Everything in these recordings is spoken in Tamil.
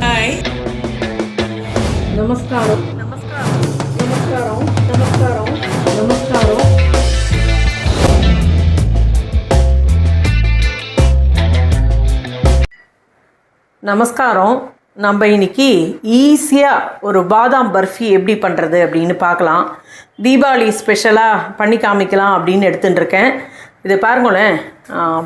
ai Namaskaram. Namaskaram. Namaskaram. Namaskaram. Namaskaram. நம்ம இன்னைக்கு ஈஸியாக ஒரு பாதாம் பர்ஃபி எப்படி பண்ணுறது அப்படின்னு பார்க்கலாம். தீபாவளி ஸ்பெஷலாக பண்ணி காமிக்கலாம் அப்படின்னு எடுத்துட்டுருக்கேன். இருக்கேன் பாருங்களேன்.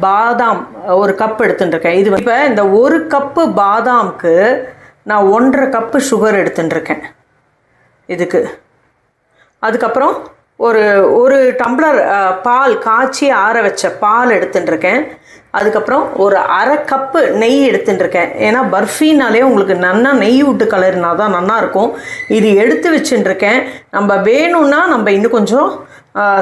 பாதாம் ஒரு கப் எடுத்துட்டுருக்கேன். இது இப்போ இந்த ஒரு கப்பு பாதாம்க்கு நான் ஒன்றரை கப்பு சுகர் எடுத்துட்டுருக்கேன். இதுக்கு. அதுக்கப்புறம் ஒரு ஒரு டம்ளர் பால் காய்ச்சி ஆற வச்ச பால் எடுத்துட்டுருக்கேன். அதுக்கப்புறம் ஒரு அரை கப்பு நெய் எடுத்துட்டுருக்கேன். ஏன்னா பர்ஃபினாலே உங்களுக்கு நன்னா நெய் விட்டு கலருனா தான் நல்லாயிருக்கும் இது எடுத்து வச்சுட்டுருக்கேன். நம்ம வேணும்னா நம்ம இன்னும் கொஞ்சம்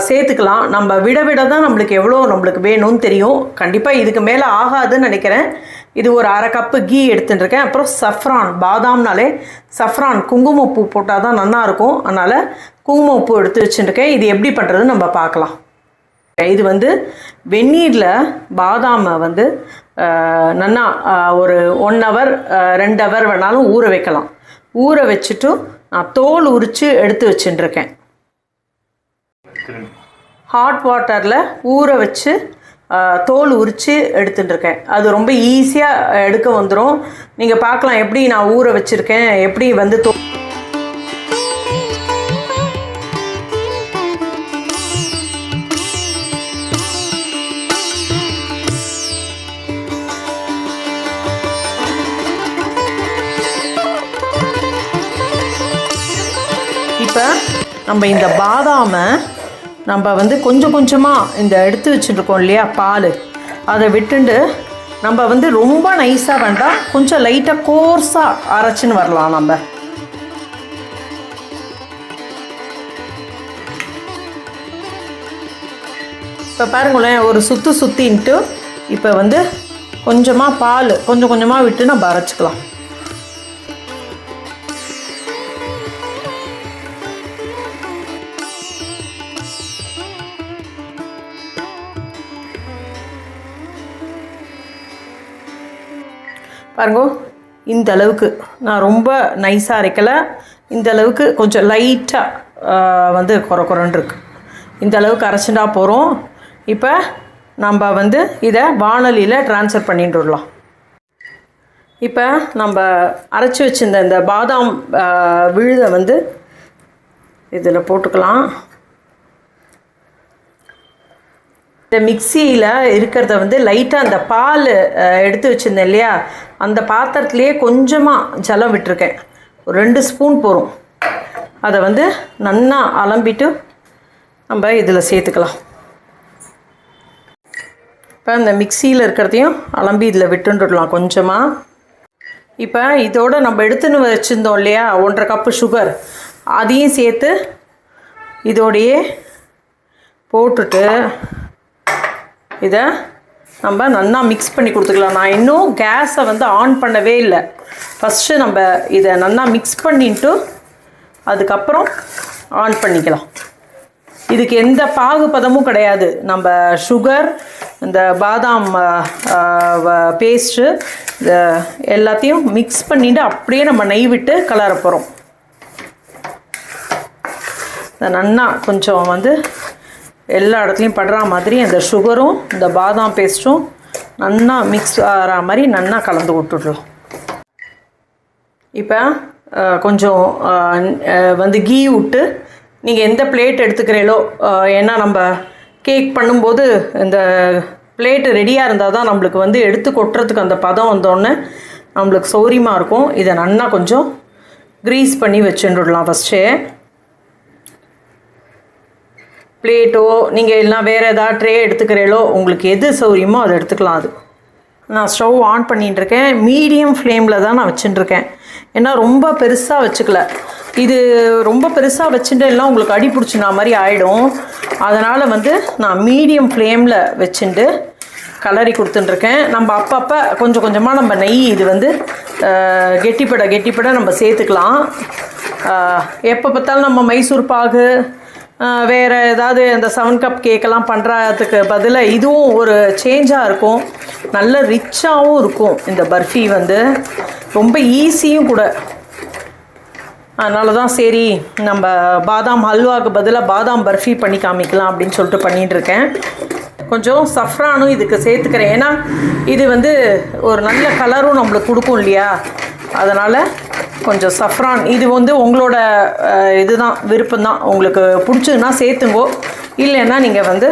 சேர்த்துக்கலாம். நம்ம விட விட தான் நம்மளுக்கு எவ்வளோ நம்மளுக்கு வேணும்னு தெரியும். கண்டிப்பாக இதுக்கு மேலே ஆகாதுன்னு நினைக்கிறேன். இது ஒரு அரை கப்பு கீ எடுத்துட்டுருக்கேன். அப்புறம் சஃப்ரான் பாதாம்னாலே சஃப்ரான் குங்குமப்பூ போட்டால் தான் நல்லாயிருக்கும் அதனால் குங்குமப்பூ எடுத்து வச்சுட்டுருக்கேன். இது எப்படி பண்ணுறதுன்னு நம்ம பார்க்கலாம். இது வந்து வெந்நீரில் பாதாமை வந்து நன்னா நல்லா ஒரு ஒன் ஹவர் ரெண்டு ஹவர் வேணாலும் ஊற வைக்கலாம். ஊற வச்சுட்டு நான் தோல் உரித்து எடுத்து வச்சுட்டுருக்கேன். ஹாட் வாட்டரில் ஊற வச்சு தோல் உரித்து எடுத்துட்டுருக்கேன். அது ரொம்ப ஈஸியாக எடுக்க வந்துடும் நீங்கள் பார்க்கலாம் எப்படி நான் ஊற வச்சுருக்கேன் எப்படி வந்து தோல் நம்ம இந்த பாதாமை நம்ம வந்து கொஞ்சம் கொஞ்சமாக இந்த எடுத்து வச்சுருக்கோம் இல்லையா பால். அதை விட்டுண்டு நம்ம வந்து ரொம்ப நைஸாக வேண்டாம் கொஞ்சம் லைட்டாக கோர்ஸாக அரைச்சின்னு வரலாம் நம்ம. இப்போ பாருங்களேன் ஒரு சுற்று சுற்றின்ட்டு இப்போ வந்து கொஞ்சமாக பால் கொஞ்சம் கொஞ்சமாக விட்டு நம்ம அரைச்சிக்கலாம். பாருங்க இந்த அளவுக்கு. நான் ரொம்ப நைஸாக அரைக்கலை. இந்த அளவுக்கு கொஞ்சம் லைட்டாக வந்து குறை குறைன்னு இருக்கு. இந்த அளவுக்கு அரைச்சிட்டா போகிறோம் இப்போ நம்ம வந்து இதை வானொலியில் ட்ரான்ஸ்ஃபர் பண்ணிட்டு விடலாம் இப்போ நம்ம அரைச்சி வச்சிருந்த இந்த பாதாம் விழுதை வந்து இதில் போட்டுக்கலாம். இந்த மிக்சியில் இருக்கிறத வந்து லைட்டாக அந்த பால் எடுத்து வச்சுருந்தேன் இல்லையா? அந்த பாத்திரத்துலேயே கொஞ்சமாக ஜலம் விட்டுருக்கேன். ஒரு ரெண்டு ஸ்பூன் போகும் அதை வந்து நன்னா அலம்பிட்டு நம்ம இதில் சேர்த்துக்கலாம். இப்போ அந்த மிக்சியில் இருக்கிறதையும் அலம்பி இதில் விட்டுண்டுடலாம் கொஞ்சமாக இப்போ இதோடு நம்ம எடுத்துன்னு வச்சுருந்தோம் இல்லையா? ஒன்றரை கப்பு சுகர் அதையும் சேர்த்து இதோடையே போட்டுட்டு இதை நம்ம நல்லா மிக்ஸ் பண்ணி கொடுத்துக்கலாம். நான் இன்னும் கேஸை வந்து ஆன் பண்ணவே இல்லை. ஃபஸ்ட்டு நம்ம இதை நல்லா மிக்ஸ் பண்ணிட்டு அதுக்கப்புறம் ஆன் பண்ணிக்கலாம். இதுக்கு எந்த பாகுபதமும் கிடையாது. நம்ம சுகர் இந்த பாதாம் பேஸ்ட்டு எல்லாத்தையும் மிக்ஸ் பண்ணிட்டு அப்படியே நம்ம நெய் விட்டு கலர போகிறோம் நல்லா கொஞ்சம் வந்து எல்லா இடத்துலையும் படுற மாதிரி அந்த சுகரும் இந்த பாதாம் பேஸ்ட்டும் நன்னா மிக்ஸ் ஆகிற மாதிரி நன்னா கலந்து விட்டுடலாம். இப்போ கொஞ்சம் வந்து கீ விட்டு நீங்கள் எந்த பிளேட் எடுத்துக்கிறீங்களோ ஏன்னா நம்ம கேக் பண்ணும்போது இந்த பிளேட்டு ரெடியாக இருந்தால் தான் நம்மளுக்கு வந்து எடுத்து கொட்டுறதுக்கு அந்த பதம் வந்தோடனே நம்மளுக்கு சௌரியமாக இருக்கும். இதை நல்லா கொஞ்சம் க்ரீஸ் பண்ணி வச்சுட்டுடலாம் ஃபஸ்ட்டே பிளேட்டோ நீங்கள் எல்லாம் வேறு ஏதாவது ட்ரே எடுத்துக்கிறீங்களோ உங்களுக்கு எது சௌரியமோ அதை எடுத்துக்கலாம் அது. நான் ஸ்டவ் ஆன் பண்ணிட்டு இருக்கேன் மீடியம் ஃப்ளேமில் தான் நான் வச்சுட்டுருக்கேன். ஏன்னா ரொம்ப பெருசாக வச்சுக்கல. இது ரொம்ப பெருசாக வச்சுட்டு உங்களுக்கு அடி பிடிச்சினா மாதிரி ஆகிடும் அதனால் வந்து நான் மீடியம் ஃப்ளேமில் வச்சுட்டு கலரி கொடுத்துட்டுருக்கேன். நம்ம அப்பப்போ கொஞ்சம் கொஞ்சமாக நம்ம நெய் இது வந்து கெட்டிப்பட கெட்டிப்பட நம்ம சேர்த்துக்கலாம். எப்போ பார்த்தாலும் நம்ம மைசூர் பாகு வேறு ஏதாவது அந்த செவன் கப் கேக்கெல்லாம் பண்ணுறதுக்கு பதிலாக இதுவும் ஒரு சேஞ்சாக இருக்கும். நல்ல ரிச்சாகவும் இருக்கும் இந்த பர்ஃபி வந்து. ரொம்ப ஈஸியும் கூட. அதனால தான் சரி நம்ம பாதாம் ஹல்வாவுக்கு பதிலாக பாதாம் பர்ஃபி பண்ணி காமிக்கலாம் அப்படின்னு சொல்லிட்டு பண்ணிகிட்ருக்கேன் இருக்கேன். கொஞ்சம் சஃப்ரானும் இதுக்கு சேர்த்துக்கிறேன். ஏன்னா இது வந்து ஒரு நல்ல கலரும் நம்மளுக்கு கொடுக்கும் இல்லையா? அதனால் கொஞ்சம் சஃப்ரான் இது வந்து உங்களோட இதுதான் விருப்பம்தான். உங்களுக்கு பிடிச்சதுன்னா சேர்த்துங்கோ. இல்லைன்னா நீங்கள் வந்து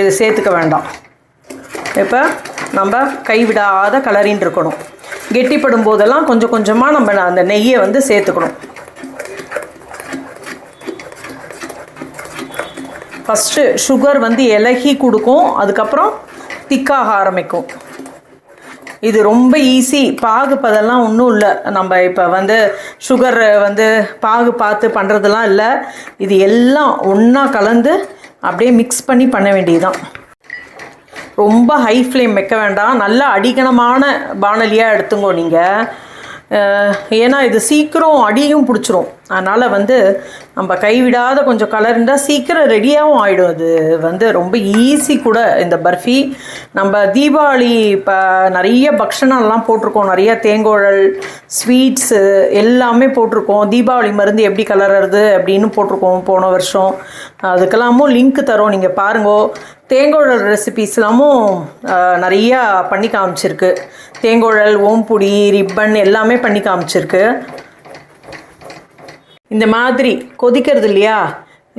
இது சேர்த்துக்க வேண்டாம். இப்போ நம்ம கைவிடாத கலரின்னு இருக்கணும். கெட்டிப்படும் போதெல்லாம் கொஞ்சம் கொஞ்சமாக நம்ம அந்த நெய்யை வந்து சேர்த்துக்கணும். ஃபஸ்ட்டு சுகர் வந்து இலகி கொடுக்கும். அதுக்கப்புறம் திக்காக ஆரம்பிக்கும். இது ரொம்ப ஈஸி பாகு பதெல்லாம் ஒன்றும் இல்லை. நம்ம இப்போ வந்து சுகர் வந்து பாகு பார்த்து பண்ணுறதெல்லாம் இல்லை. இது எல்லாம் ஒன்றா கலந்து அப்படியே மிக்ஸ் பண்ணி பண்ண வேண்டியதுதான். ரொம்ப ஹை ஃப்ளேம் வைக்க வேண்டாம். நல்லா அடிக்கணமான பானலியாக எடுத்துங்கோ நீங்கள் ஏன்னா இது சீக்கிரம் அடியும் பிடிச்சிரும். அதனால் வந்து நம்ம கைவிடாத கொஞ்சம் கலர் இருந்தால் சீக்கிரம் ரெடியாகவும் ஆகிடும் இது வந்து ரொம்ப ஈஸி கூட இந்த பர்ஃபி. நம்ம தீபாவளி இப்போ நிறைய பக்ஷணம்லாம் போட்டிருக்கோம். நிறைய தேங்கோழல் ஸ்வீட்ஸு எல்லாமே போட்டிருக்கோம். தீபாவளி மருந்து எப்படி கலர்றது அப்படின்னு போட்டிருக்கோம் போன வருஷம். அதுக்கெல்லாமும் லிங்க் தரோம். நீங்கள் பாருங்கோ. தேங்கோழல் ரெசிபீஸ்லாமும் நிறையா பண்ணி காமிச்சிருக்கு. தேங்கோழல் ஓம்புடி ரிப்பன் எல்லாமே பண்ணி காமிச்சிருக்கு. இந்த மாதிரி கொதிக்கிறது இல்லையா?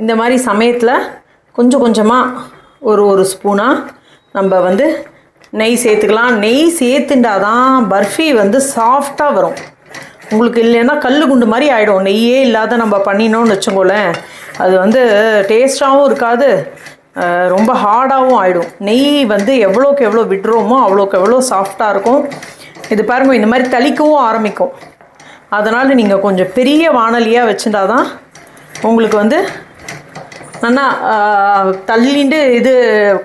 இந்த மாதிரி சமயத்தில் கொஞ்சம் கொஞ்சமாக ஒரு ஒரு ஸ்பூனாக நம்ம வந்து நெய் சேர்த்துக்கலாம். நெய் சேர்த்துண்டா தான் பர்ஃபி வந்து சாஃப்டாக வரும். உங்களுக்கு இல்லைன்னா கல் குண்டு மாதிரி ஆகிடும் நெய்யே இல்லாத நம்ம பண்ணினோம்னு வச்சுக்கோங்களேன். அது வந்து டேஸ்ட்டாகவும் இருக்காது. ரொம்ப ஹார்டாகவும் ஆகிடும் நெய் வந்து எவ்வளோக்கு எவ்வளோ விடுறோமோ அவ்வளோக்கு எவ்வளோ சாஃப்டாக இருக்கும். இது பாருங்கள் இந்த மாதிரி தளிக்கவும் ஆரம்பிக்கும். அதனால் நீங்கள் கொஞ்சம் பெரிய வானலியாக வச்சுருந்தா தான் உங்களுக்கு வந்து நல்லா தள்ளிண்டு இது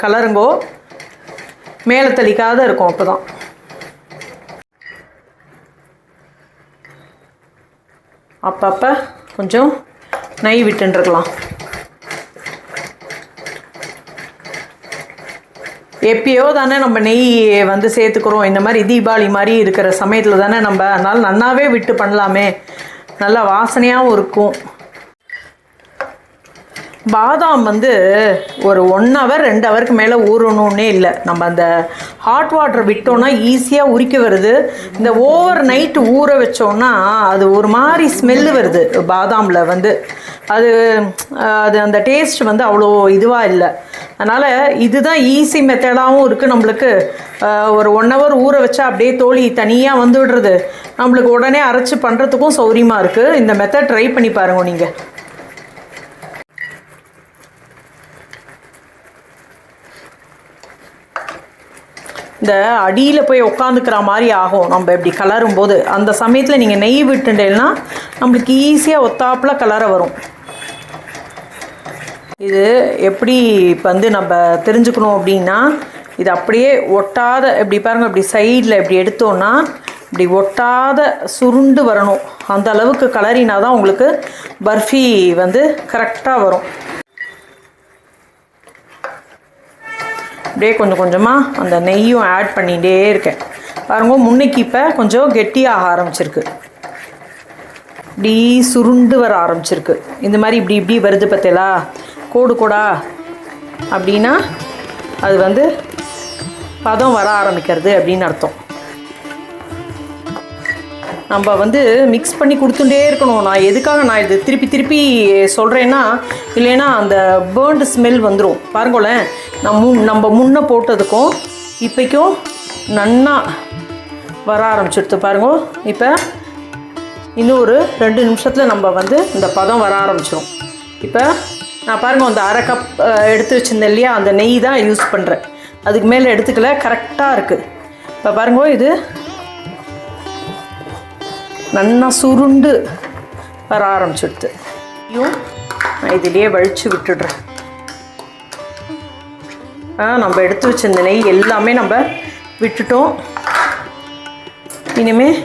கலருங்கோ மேலே தளிக்காத இருக்கும் அப்போ தான் அப்பப்போ கொஞ்சம் நெய் விட்டுருக்கலாம் எப்பயோ தானே நம்ம நெய் வந்து சேர்த்துக்கிறோம். இந்த மாதிரி தீபாவளி மாதிரி இருக்கிற சமயத்தில் தானே நம்ம அதனால் நன்னாவே விட்டு பண்ணலாமே. நல்லா வாசனையாகவும் இருக்கும். பாதாம் வந்து ஒரு ஒன் ஹவர் ரெண்டு ஹவருக்கு மேலே ஊறணுன்னே இல்லை. நம்ம அந்த ஹாட் வாட்டர் விட்டோன்னா ஈஸியாக உரிக்க வருது. இந்த ஓவர் நைட்டு ஊற வச்சோன்னா அது ஒரு மாதிரி ஸ்மெல்லு வருது பாதாமில் வந்து. அது அது அந்த டேஸ்ட் வந்து அவ்வளோ இதுவாக இல்லை. அதனால் இதுதான் ஈஸி மெத்தடாகவும் இருக்குது நம்மளுக்கு ஒரு ஒன் ஹவர் ஊற வச்சா அப்படியே தோழி தனியாக வந்து விடுறது. நம்மளுக்கு உடனே அரைச்சி பண்ணுறதுக்கும் சௌரியமாக இருக்குது இந்த மெத்தட் ட்ரை பண்ணி பாருங்க நீங்கள் இந்த அடியில் போய் உட்காந்துக்கிற மாதிரி ஆகும். நம்ம இப்படி கலரும் போது அந்த சமயத்தில் நீங்கள் நெய் விட்டுட்டேன்னா நம்மளுக்கு ஈஸியாக ஒத்தாப்பில் கலரை வரும். இது எப்படி இப்போ வந்து நம்ம தெரிஞ்சுக்கணும் அப்படின்னா இது அப்படியே ஒட்டாத இப்படி பாருங்க இப்படி சைடில் இப்படி எடுத்தோன்னா இப்படி ஒட்டாத சுருண்டு வரணும். அந்த அளவுக்கு கலரினா தான் உங்களுக்கு பர்ஃபி வந்து கரெக்டாக வரும். அப்படியே கொஞ்சம் கொஞ்சமாக அந்த நெய்யும் ஆட் பண்ணிகிட்டே இருக்கேன். பாருங்க முன்னைக்கு இப்போ கொஞ்சம் கெட்டியாக ஆரம்பிச்சிருக்கு. இப்படி சுருண்டு வர ஆரம்பிச்சிருக்கு. இந்த மாதிரி இப்படி இப்படி வருது பார்த்தீங்களா? கோடு கோடா அப்படின்னா அது வந்து பதம் வர ஆரம்பிக்கிறது அப்படின்னு அர்த்தம். நம்ம வந்து மிக்ஸ் பண்ணி கொடுத்துட்டே இருக்கணும். நான் எதுக்காக நான் இது திருப்பி திருப்பி சொல்கிறேன்னா இல்லைன்னா அந்த பேர்ன்டு ஸ்மெல் வந்துடும் பாருங்களேன் நான் முன் நம்ம முன்னே போட்டதுக்கும் இப்போக்கும் நன்னா வர ஆரம்பிச்சிடுது பாருங்க. இப்போ இன்னும் ஒரு ரெண்டு நிமிஷத்தில் நம்ம வந்து இந்த பதம் வர ஆரம்பிச்சிடும் இப்போ நான் பாருங்க அந்த அரை கப் எடுத்து வச்சிருந்தேன் இல்லையா? அந்த நெய் தான் யூஸ் பண்ணுறேன் அதுக்கு மேலே எடுத்துக்கல கரெக்டாக இருக்குது இப்போ பாருங்க இது நல்லா சுருண்டு வர ஆரம்பிச்சிடுது. ஐயோ நான் இதிலேயே வழித்து விட்டுடுறேன். ஆ நம்ம எடுத்து வச்சிருந்த நெய் எல்லாமே நம்ம விட்டுட்டோம். இனிமேல்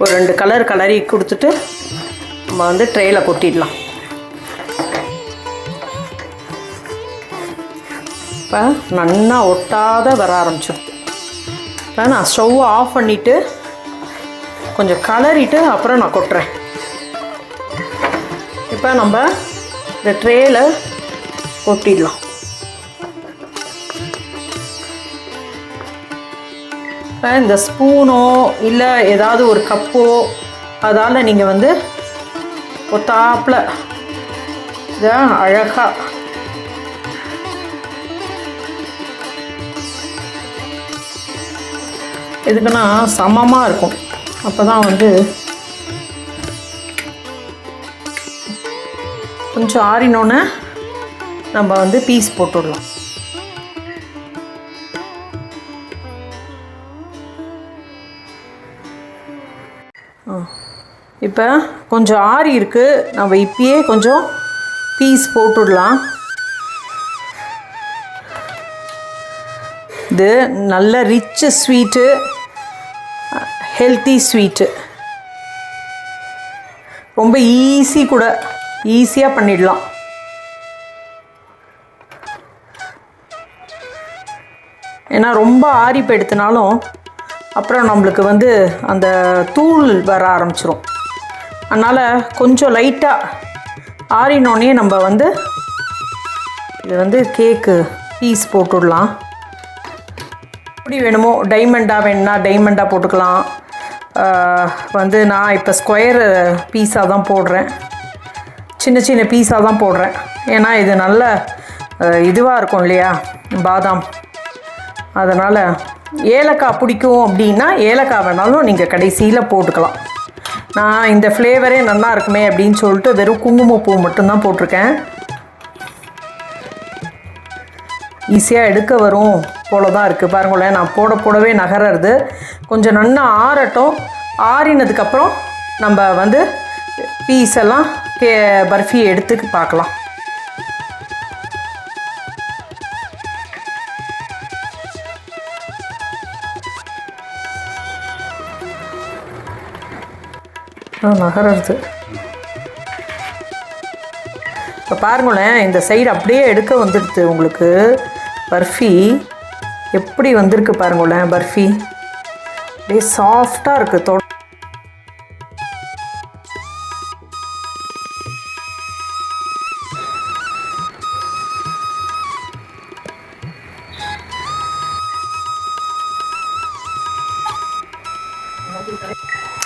ஒரு ரெண்டு கலர் கலரி கொடுத்துட்டு நம்ம வந்து ட்ரேயில் கொட்டிடலாம். இப்போ நல்லா ஒட்டாத வர ஆரம்பிச்சிடுது இப்போ நான் ஸ்டவ்வை ஆஃப் பண்ணிவிட்டு கொஞ்சம் கலரிட்டு அப்புறம் நான் கொட்டுறேன். இப்போ நம்ம இந்த ட்ரேயில் கொட்டிடலாம். இப்போ இந்த ஸ்பூனோ இல்லை ஏதாவது ஒரு கப்போ அதால் நீங்கள் வந்து ஒத்தாப்பில் இதை அழகாக எதுக்குன்னா சமமாக இருக்கும். அப்போ தான் வந்து கொஞ்சம் ஆறினோன்னே நம்ம வந்து பீஸ் போட்டுடலாம். இப்போ கொஞ்சம் ஆறி இருக்குது நம்ம இப்பயே கொஞ்சம் பீஸ் போட்டுடலாம். இது நல்ல ரிச்சு ஸ்வீட்டு ஹெல்த்தி ஸ்வீட்டு ரொம்ப ஈஸி கூட ஈஸியாக பண்ணிடலாம். ஏன்னா ரொம்ப ஆறி போயிடுத்துனாலும் அப்புறம் நம்மளுக்கு வந்து அந்த தூள் வர ஆரம்பிச்சிரும். அதனால் கொஞ்சம் லைட்டாக ஆறினோடனே நம்ம வந்து இது வந்து கேக்கு பீஸ் போட்டுடலாம். எப்படி வேணுமோ டைமண்டாக வேணும்னா டைமண்டாக போட்டுக்கலாம். வந்து நான் இப்போ ஸ்கொயர் பீஸாக தான் போடுறேன். சின்ன சின்ன பீஸாக தான் போடுறேன். ஏன்னா இது நல்ல இதுவாக இருக்கும் இல்லையா? பாதாம். அதனால் ஏலக்காய் பிடிக்கும் அப்படின்னா ஏலக்காய் வேணாலும் நீங்கள் கடைசியில் போட்டுக்கலாம். நான் இந்த ஃப்ளேவரே நல்லா இருக்குமே அப்படின்னு சொல்லிட்டு வெறும் குங்குமப்பூ மட்டும்தான் போட்டிருக்கேன். ஈஸியாக எடுக்க வரும் போல தான் இருக்குது பாருங்களேன் நான் போட போடவே நகரறது. கொஞ்சம் நல்லா ஆறட்டும். ஆறினதுக்கப்புறம் நம்ம வந்து பீஸ் எல்லாம் கே பர்ஃபி எடுத்து பார்க்கலாம். நகரது இப்போ பாருங்களேன் இந்த சைடு அப்படியே எடுக்க வந்துடுது உங்களுக்கு. பர்ஃபி எப்படி வந்திருக்கு பாருங்களேன் பர்ஃபி. அப்படியே சாஃப்டாக இருக்குது தொ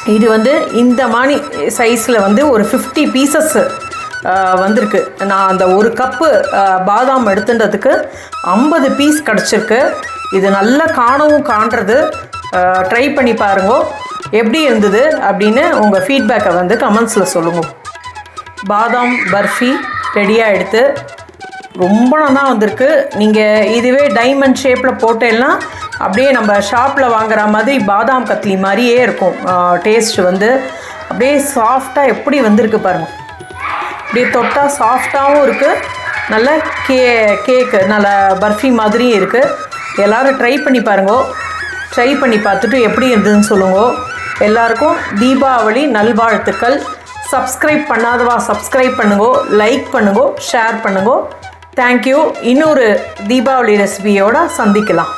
இது வந்து இந்த மாதிரி சைஸில் வந்து ஒரு ஃபிஃப்டி பீசஸ் வந்திருக்கு. நான் அந்த ஒரு கப்பு பாதாம் எடுத்துன்றதுக்கு ஐம்பது பீஸ் கிடச்சிருக்கு. இது நல்லா காணவும் காண்றது. ட்ரை பண்ணி பாருங்க. எப்படி இருந்தது அப்படின்னு உங்கள் ஃபீட்பேக்கை வந்து கமெண்ட்ஸில் சொல்லுங்க. பாதாம் பர்ஃபி ரெடியாக எடுத்து ரொம்ப நல்லா வந்திருக்கு. நீங்கள் இதுவே டைமண்ட் ஷேப்பில் போட்டேன்னா அப்படியே நம்ம ஷாப்பில் வாங்குற மாதிரி பாதாம் கத்லி மாதிரியே இருக்கும். டேஸ்ட் வந்து அப்படியே சாஃப்டாக எப்படி வந்திருக்கு பாருங்கள் இப்படி தொட்டால் சாஃப்டாகவும் இருக்குது நல்ல கே கேக்கு நல்ல பர்ஃபி மாதிரியும் இருக்குது எல்லோரும் ட்ரை பண்ணி பாருங்க. ட்ரை பண்ணி பார்த்துட்டு எப்படி இருந்ததுன்னு சொல்லுங்கோ. எல்லாருக்கும் தீபாவளி நல்வாழ்த்துக்கள். சப்ஸ்கிரைப் பண்ணாதவா சப்ஸ்கிரைப் பண்ணுங்கோ. லைக் பண்ணுங்கோ. ஷேர் பண்ணுங்கோ. தேங்க்யூ இன்னொரு தீபாவளி ரெசிபியோடு சந்திக்கலாம்.